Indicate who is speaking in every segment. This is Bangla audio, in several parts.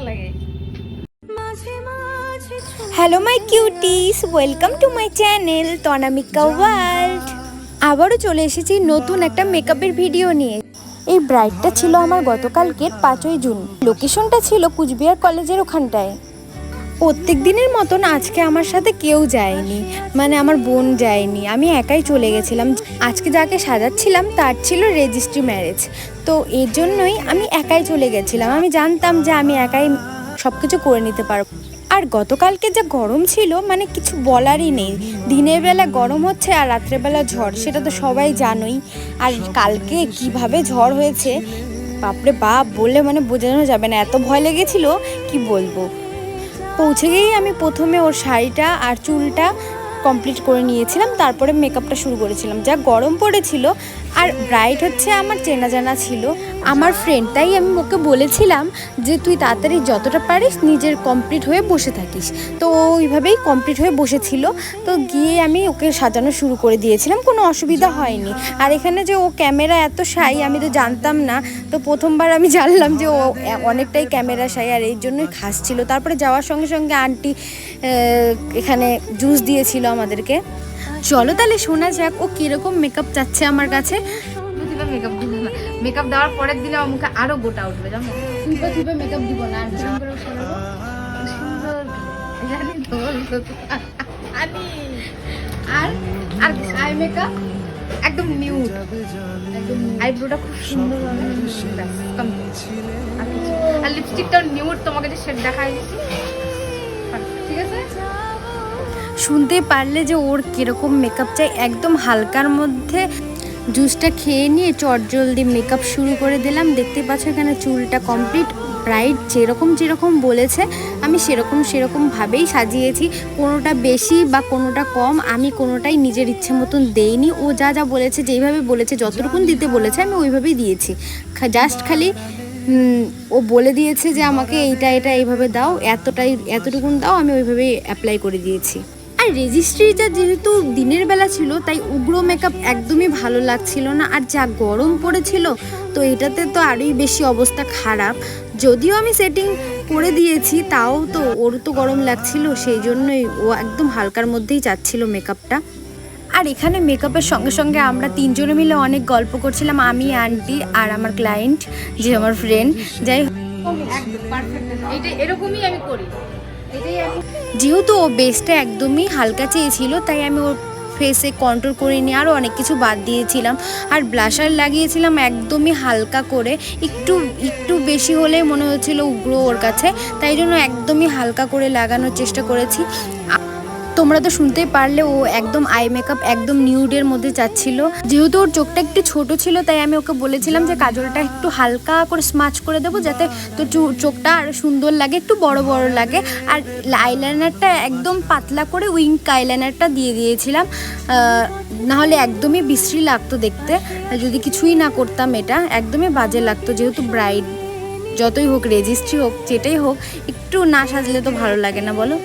Speaker 1: লাগে।
Speaker 2: Hello my cuties welcome to my channel Tanamika world আবারও চলে এসেছি নতুন একটা মেকআপের ভিডিও নিয়ে। এই ব্রাইডটা ছিল আমার গতকালকের পাঁচই জুন। লোকেশনটা ছিল কুচবিহার কলেজের ওখানটায়। প্রত্যেক দিনের মতন আজকে আমার সাথে কেউ যায়নি। মানে আমার বোন যায়নি। আমি একাই চলে গেছিলাম। আজকে যাকে সাজাচ্ছিলাম, তার ছিল রেজিস্ট্রি ম্যারেজ তো এর জন্যই আমি একাই চলে গেছিলাম। আমি জানতাম যে আমি একাই সব কিছু করে নিতে পারব। আর গতকালকে যা গরম ছিল মানে কিছু বলারই নেই। দিনের বেলা গরম হচ্ছে আর রাত্রেবেলা ঝড়, সেটা তো সবাই জানোই। আর কালকে কীভাবে ঝড় হয়েছে, বাপরে বাপ, বললে মানে বোঝানো যাবে না। এত ভয় লেগেছিল, কি বলব? পৌঁছে গিয়েই আমি প্রথমে ওর শাড়িটা আর চুলটা কমপ্লিট করে নিয়েছিলাম, তারপরে মেকআপটা শুরু করেছিলাম। যা গরম পড়েছিল, আর ব্রাইট হচ্ছে আমার চেনা জানা ছিল, আমার ফ্রেন্ড তাই আমি ওকে বলেছিলাম যে, তুই তাড়াতাড়ি যতটা পারিস নিজের কমপ্লিট হয়ে বসে থাকিস। তো ওইভাবেই কমপ্লিট হয়ে বসেছিল। তো গিয়ে আমি ওকে সাজানো শুরু করে দিয়েছিলাম, কোনো অসুবিধা হয়নি। আর এখানে যে ও ক্যামেরা এত সাই আমি তো জানতাম না। তো প্রথমবার আমি জানলাম যে, ও অনেকটাই ক্যামেরা সাই আর এই জন্যই খাস ছিল। তারপরে যাওয়ার সঙ্গে সঙ্গে আন্টি এখানে জুস দিয়েছিল আমাদেরকে। চলো তাহলে শোনা যাক ও কীরকম মেকআপ চাচ্ছে আমার কাছে।
Speaker 1: মেকআপ দিব না। মেকআপ দেওয়ার পরের দিনে আমার মুখে আরও গোটা উঠবে জানো? থুপে থুপে মেকআপ দিব না আর জানি তো। আর আর আই মেকআপ একদম নিউড একদম আইব্রোটা খুব সুন্দর হবে। আর না। নিউড তোমাকে যে শেড দেখাই ঠিক আছে?
Speaker 2: শুনতে পারলে যে ওর কীরকম মেকআপ চাই, একদম হালকার মধ্যে জুসটা খেয়ে নিয়ে চটজলদি মেকআপ শুরু করে দিলাম। দেখতে পাচ্ছ এখানে চুলটা কমপ্লিট ব্রাইট যেরকম যেরকম বলেছে, আমি সেরকম সেরকমভাবেই সাজিয়েছি। কোনোটা বেশি বা কোনোটা কম, আমি কোনোটাই নিজের ইচ্ছে মতন দেইনি। ও যা যা বলেছে, যেইভাবে বলেছে, যতটুকুন দিতে বলেছে, আমি ওইভাবেই দিয়েছি। জাস্ট খালি ও বলে দিয়েছে যে আমাকে এইটা, এটা এইভাবে দাও, এতটাই, এতটুকুন দাও, আমি ওইভাবেই অ্যাপ্লাই করে দিয়েছি। আর রেজিস্ট্রিটা যেহেতু দিনের বেলা ছিল, তাই উগ্র মেকআপ একদমই ভালো লাগছিল না। আর যা গরম পড়েছিল, তো এটাতে তো আরোই বেশি অবস্থা খারাপ। যদিও আমি সেটিং করে দিয়েছি, তাও তো ওর তো গরম লাগছিল, সেই জন্যই ও একদম হালকার মধ্যেই চাচ্ছিল মেকআপটা আর এখানে মেকআপের সঙ্গে সঙ্গে আমরা তিনজনে মিলে অনেক গল্প করছিলাম, আমি আন্টি আর আমার ক্লায়েন্ট যে আমার ফ্রেন্ড যাই
Speaker 1: এরকমই আমি করি।
Speaker 2: যেহেতু ও বেসটা একদমই হালকা চেয়েছিল, তাই আমি ওর ফেসে কন্ট্রোল করে নিয়ে আরও অনেক কিছু বাদ দিয়েছিলাম। আর ব্লাশার লাগিয়েছিলাম একদমই হালকা করে, একটু একটু বেশি হলে মনে হচ্ছিল উগ্র ওর কাছে, তাই জন্য একদমই হালকা করে লাগানোর চেষ্টা করেছি। তোমরা তো শুনতেই পারলে, ও একদম আই মেকআপ একদম নিউডের মধ্যে চাচ্ছিল যেহেতু ওর চোখটা একটু ছোট ছিল, তাই আমি ওকে বলেছিলাম যে কাজলটা একটু হালকা করে স্মাচ করে দেবো, যাতে তোর চোখটা আরও সুন্দর লাগে, একটু বড় বড় লাগে। আর আইলাইনারটা একদম পাতলা করে উইঙ্ক আইলাইনারটা দিয়ে দিয়েছিলাম। নাহলে একদমই বিশ্রী লাগতো দেখতে। যদি কিছুই না করতাম এটা, একদমই বাজে লাগতো, যেহেতু ব্রাইড যতই হোক রেজিস্ট্রি হোক, যেটাই হোক, একটু না সাজলে তো ভালো লাগে না, বলো?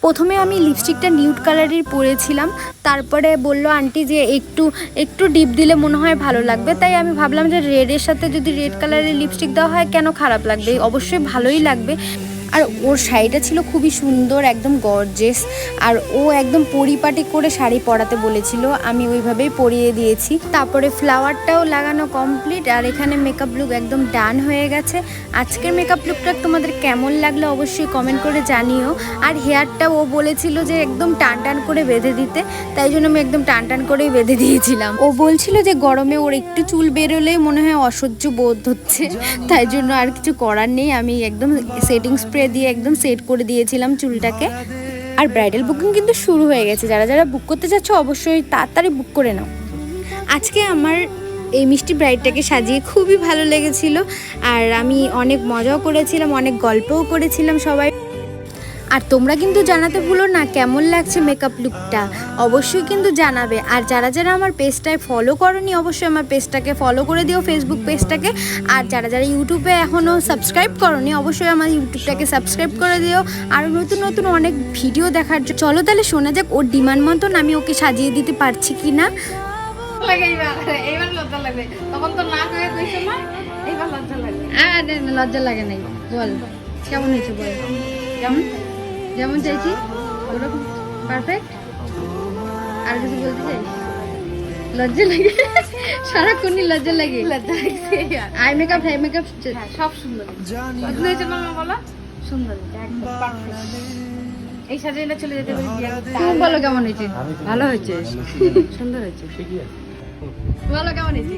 Speaker 2: প্রথমে আমি লিপস্টিকটা নিউড কালারের পরেছিলাম। তারপরে বলল, আন্টি, যে একটু একটু ডিপ দিলে মনে হয় ভালো লাগবে। তাই আমি ভাবলাম যে রেডের সাথে যদি রেড কালারের লিপস্টিক দেওয়া হয়, কেন খারাপ লাগবে? অবশ্যই ভালোই লাগবে। আর ওর শাড়িটা ছিল খুবই সুন্দর, একদম গর্জেস আর ও একদম পরিপাটি করে শাড়ি পরাতে বলেছিল, আমি ওইভাবেই পরিয়ে দিয়েছি। তারপরে ফ্লাওয়ারটাও লাগানো কমপ্লিট আর এখানে মেকআপ লুক একদম ডান হয়ে গেছে। আজকের মেকআপ লুকটা তোমাদের কেমন লাগল অবশ্যই কমেন্ট করে জানিও। আর হেয়ারটা ও বলেছিল যে একদম টান টান করে বেঁধে দিতে, তাই জন্য আমি একদম টান টান করেই বেঁধে দিয়েছিলাম। ও বলছিল যে গরমে ওর একটু চুল বেরোলেই মনে হয় অসহ্য বোধ হচ্ছে, তাই জন্য আর কিছু করার নেই। আমি একদম সেটিং স্প্রে দিয়ে একদম সেট করে দিয়েছিলাম চুলটাকে। আর ব্রাইডাল বুকিং কিন্তু শুরু হয়ে গেছে। যারা যারা বুক করতে চাচ্ছ অবশ্যই তাড়াতাড়ি বুক করে নাও। আজকে আমার এই মিষ্টি ব্রাইডটাকে সাজিয়ে খুবই ভালো লেগেছিল। আর আমি অনেক মজাও করেছিলাম, অনেক গল্পও করেছিলাম সবাই। আর তোমরা কিন্তু জানাতে ভুলো না কেমন লাগছে মেকআপ লুকটা অবশ্যই কিন্তু জানাবে। আর যারা যারা আমার পেজটায় ফলো করনি অবশ্যই আমার পেজটাকে ফলো করে দিও ফেসবুক পেজটাকে আর যারা যারা ইউটিউবে এখনও সাবস্ক্রাইব করনি অবশ্যই আমার ইউটিউবটাকে সাবস্ক্রাইব করে দিও। আর নতুন নতুন অনেক ভিডিও দেখার জন্য চলো তাহলে শোনা যাক ওর ডিমান্ড মতন আমি ওকে সাজিয়ে দিতে পারছি কি না
Speaker 1: লজ্জা লাগে। নাই। বল কেমন হয়েছে বল? যেমন যেমন চাইছি ওরকম পারফেক্ট আর কিছু বলতে চাই? লজ্জা লাগে। সারাক্ষণই লজ্জা লাগে? লজ্জা লাগছে আই মেকআপ হাই মেকআপ সব সুন্দর। পছন্দ হয়েছে মামা বলো? সুন্দর এই সাজে না চলে যেতে পারি তুমি বলো কেমন হয়েছে?
Speaker 3: ভালো হয়েছে? সুন্দর হয়েছে।
Speaker 1: বলো কেমন হয়েছে?